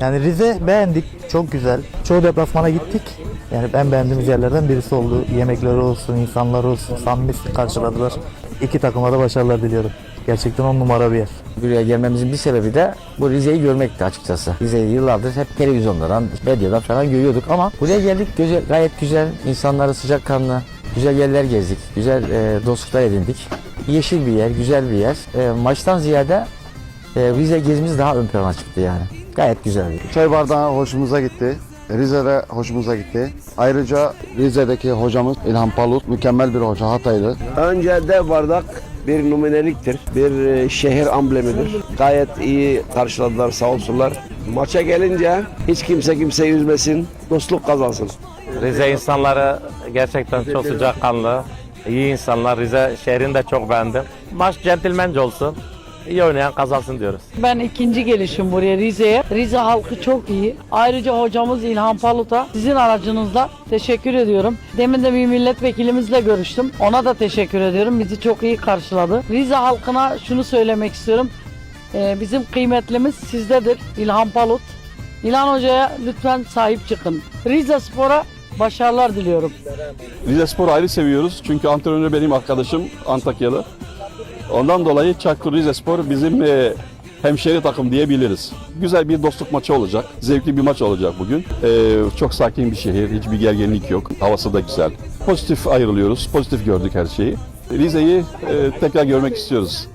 Yani Rize beğendik. Çok güzel. Çoğu deplasmana gittik. Yani ben beğendiğimiz yerlerden birisi oldu. Yemekleri olsun, insanları olsun. Samimi karşıladılar. İki takıma da başarılar diliyorum. Gerçekten on numara bir yer. Buraya gelmemizin bir sebebi de bu Rize'yi görmekti açıkçası. Rize'yi yıllardır hep televizyonlardan, medyadan falan görüyorduk ama buraya geldik güzel, gayet güzel, insanları sıcakkanlı, güzel yerler gezdik, güzel e, dostluklar edindik. Yeşil bir yer, güzel bir yer. E, maçtan ziyade e, Rize gezimiz daha ön plana çıktı yani. Gayet güzeldi. Çay bardağı hoşumuza gitti. Rize'de hoşumuza gitti. Ayrıca Rize'deki hocamız İlhan Palut mükemmel bir hoca Hataylı. Önce dev bardak bir numuneliktir. Bir e, şehir amblemidir. Gayet iyi karşıladılar sağ olsunlar. Maça gelince hiç kimse kimseyi üzmesin, dostluk kazansın. Rize insanları gerçekten çok sıcakkanlı, iyi insanlar. Rize şehrini de çok beğendim. Maç centilmence olsun, iyi oynayan kazansın diyoruz. Ben ikinci gelişim buraya Rize'ye. Rize halkı çok iyi. Ayrıca hocamız İlhan Palut'a sizin aracınızla teşekkür ediyorum. Demin de bir milletvekilimizle görüştüm. Ona da teşekkür ediyorum. Bizi çok iyi karşıladı. Rize halkına şunu söylemek istiyorum. Ee, bizim kıymetlimiz sizdedir İlhan Palut. İlhan Hoca'ya lütfen sahip çıkın. Rize Spor'a başarılar diliyorum. Rize Spor'u ayrı seviyoruz çünkü antrenörü benim arkadaşım Antakyalı. Ondan dolayı Çakkur Rize Spor bizim e, hemşehri takım diyebiliriz. Güzel bir dostluk maçı olacak. Zevkli bir maç olacak bugün. E, çok sakin bir şehir. Hiçbir gerginlik yok. Havası da güzel. Pozitif ayrılıyoruz. Pozitif gördük her şeyi. Rize'yi e, tekrar görmek istiyoruz.